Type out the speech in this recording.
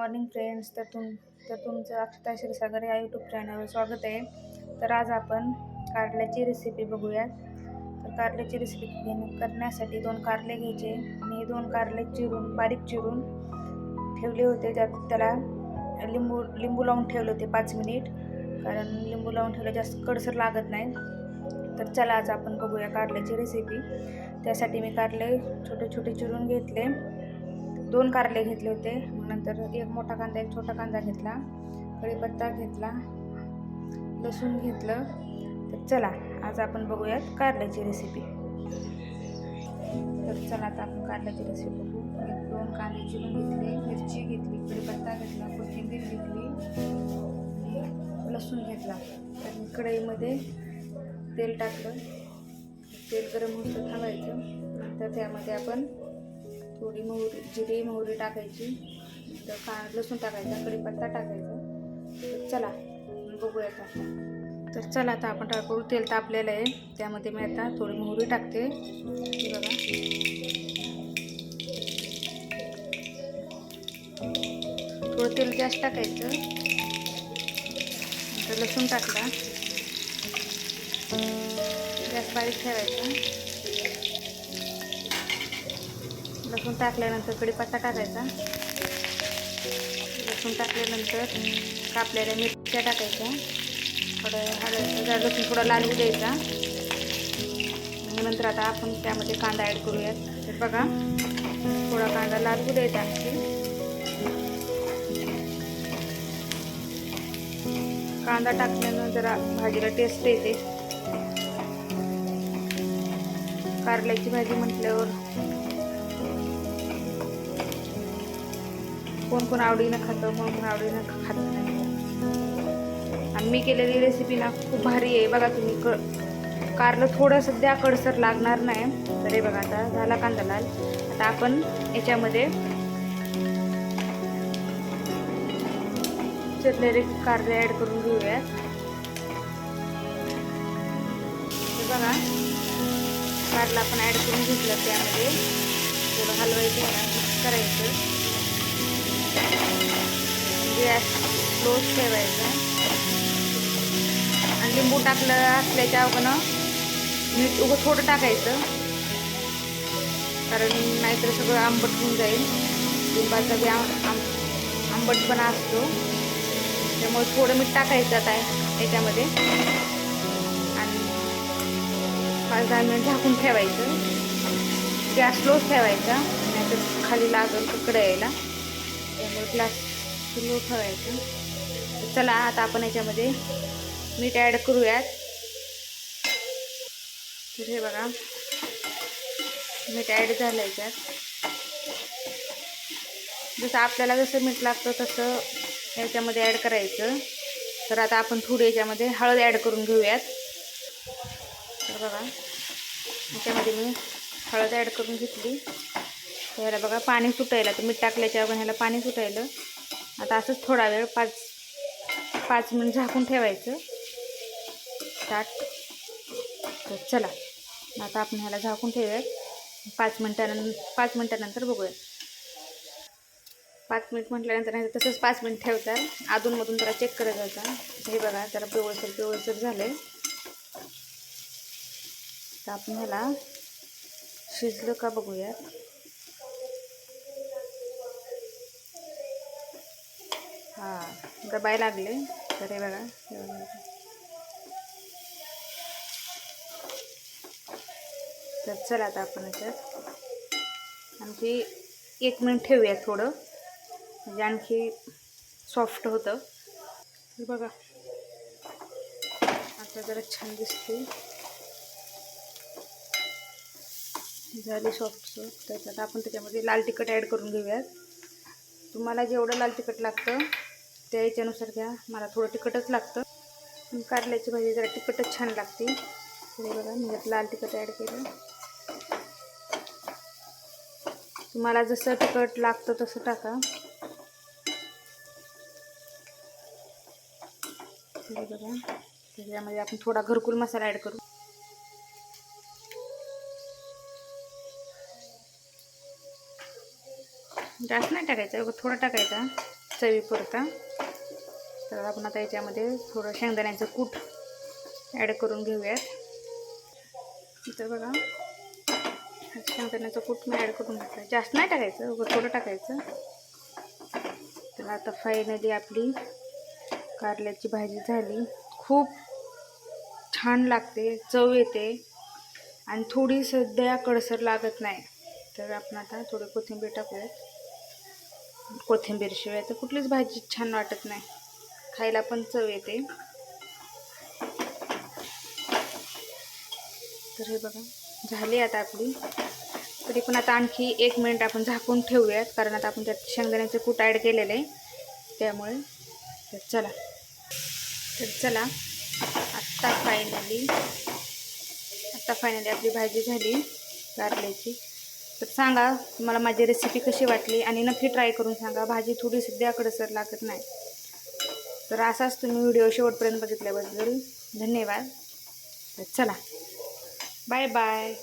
Morning friends तर तुम तर तुमचं अक्षता क्षीरसागर या यूट्यूब चॅनलवर स्वागत आहे. तर आज आपण कारल्याची रेसिपी बघूयात तर कारल्याची रेसिपी घेण्या करण्यासाठी दोन कारले घ्यायचे. आणि हे दोन कारले चिरून बारीक चिरून ठेवले होते. त्यात त्याला लिंबू लिंबू लावून ठेवले होते पाच मिनिट. कारण लिंबू लावून ठेवलं जास्त कडसर लागत नाही. तर चला आज आपण बघूया कारल्याची रेसिपी त्यासाठी मी कारले छोटे छोटे चिरून घेतले. दोन कारले घेतले होते. मग नंतर एक मोठा कांदा एक छोटा कांदा घेतला. कढीपत्ता घेतला. लसूण घेतलं. तर चला आज आपण बघूयात कारल्याची रेसिपी तर चला आता आपण कारल्याची रेसिपी बघू. एक दोन कांदे चिरून घेतले मिरची घेतली कढीपत्ता घेतला कोथिंबीर घेतली लसूण घेतला. तर कढईमध्ये तेल टाकलं. तेल गरम होतं थांबायचं नंतर त्यामध्ये आपण थोडी मोहरी जिरे मोहरी टाकायची तर का लसूण टाकायचा कढीपत्ता टाकायचा. चला बघूयात आता. तर चला आता आपण टाकू तेल तापलेलं आहे. त्यामध्ये मी आता थोडी मोहरी टाकते. बघा. थोडं तेल जास्त टाकायचं. नंतर लसूण टाकला. गॅस बारीक ठेवायचा. लसूण टाकल्यानंतर कडीपत्ता टाकायचा. लसूण टाकल्यानंतर कापलेल्या मिरच्या टाकायच्या. थोडं हळद लसूण थोडा लाल द्यायचा. मग नंतर आता आपण त्यामध्ये कांदा ॲड करूयात. तर बघा थोडा कांदा लाल द्यायचा आणखी. कांदा टाकल्यानं जरा भाजीला टेस्ट येते. कारल्याची भाजी म्हटल्यावर कोण कोण आवडीनं खातं कोण कोण आवडीनं खात नाही. आणि मी केलेली रेसिपी ना खूप भारी आहे. बघा तुम्ही क कारलं थोडं सध्या कडसर लागणार नाही. तर हे बघा आता झाला कांदा लाल. आता आपण याच्यामध्ये चिरलेले कारले ॲड करून घेऊयात बघा. कारला आपण ॲड करून घेतलं त्यामध्ये. थोडं हलवायचं करायचं. गॅस क्लोज ठेवायचा. आणि लिंबू टाकलं असल्याच्या अगोदर मीठ उगं थोडं टाकायचं. कारण नाहीतर सगळं आंबट होऊन जाईल. लिंबाचा बी आंबटपणा असतो. त्यामुळे थोडं मीठ टाकायचं आता याच्यामध्ये. आणि पाच दहा मिनिट झाकून ठेवायचं. गॅस स्लोच ठेवायचा. नाहीतर खाली लागल तिकडे यायला. त्यामुळे ग्लास सुरू ठेवायचं. चला आता आपण याच्यामध्ये मीठ ॲड करूयात. तर हे बघा मीठ ॲड झालं याच्यात. जसं आपल्याला जसं मीठ लागतं तसं याच्यामध्ये ॲड करायचं. तर आता आपण थोडी याच्यामध्ये हळद ॲड करून घेऊयात. तर बघा याच्यामध्ये मी हळद ॲड करून घेतली. ह्याला बघा पाणी सुटायला तर मीठ टाकल्याच्या अगोदर ह्याला पाणी सुटायलं. आता असंच थोडा वेळ पाच पाच मिनिट झाकून ठेवायचं. ताट तर चला आता आपण ह्याला झाकून ठेवूयात. पाच मिनटानं पाच मिनटानंतर बघूया. पाच मिनिट म्हटल्यानंतर नाही तसंच पाच मिनिट ठेवतात. अधूनमधून जरा चेक करत जायचा हे बघा जरा पिवळसर पिवळसर झालं आहे तर आपण ह्याला शिजलं का बघूयात. हां दबाय लागले. तर हे बघा तर चला आता आपण याच्यात. आणखी एक मिनिट ठेवूया थोडं. म्हणजे आणखी सॉफ्ट होतं. हे बघा. आता जरा छान दिसते झाली सॉफ्ट सॉफ्ट त्याच्यात आपण त्याच्यामध्ये लाल तिखट ॲड करून घेऊयात. तुम्हाला जेवढं लाल तिखट लागतं त्या याच्यानुसार घ्या. मला थोडं तिखटच लागतं. कारल्याची भाजी जरा तिखटच छान लागते. हे बघा मी यात लाल तिखट ॲड केलं. तुम्हाला जसं तिखट लागतं तसं टाका. हे बघा त्याच्यामध्ये आपण थोडा घरकुल मसाला ॲड करू. जास्त नाही टाकायचा उगाच थोडा टाकायचा चवीपुरता. तर आपण आता याच्यामध्ये थोडं शेंगदाण्याचं कूट ॲड करून घेऊयात. तर बघा शेंगदाण्याचं कूट मी ॲड करून घेतलं जास्त नाही टाकायचं थोडं टाकायचं. तर आता फायनली आपली कारल्याची भाजी झाली. खूप छान लागते चव येते आणि थोडी सध्या कडसर लागत नाही. तर आपण आता थोडी कोथिंबीर टाकूयात. कोथिंबीर शिवाय तर कुठलीच भाजी छान वाटत नाही. खायला पण चव येते. तर हे बघा झाली आता आपली. तरी पण आता आणखी एक मिनिट आपण झाकून ठेवूयात कारण आता आपण त्यात शेंगदाण्याचे कूट ॲड केलेलं आहे. त्यामुळे तर चला. तर चला आत्ता फायनली आत्ता फायनली आपली भाजी झाली कारल्याची तर सांगा तुम्हाला माझी रेसिपी कशी वाटली? आणि नक्की ट्राय करून सांगा भाजी थोडी सध्या कडसर लागत नाही. तर असाच तुम्ही व्हिडिओ शेवटपर्यंत बघितल्याबद्दल धन्यवाद. तर चला. Bye bye.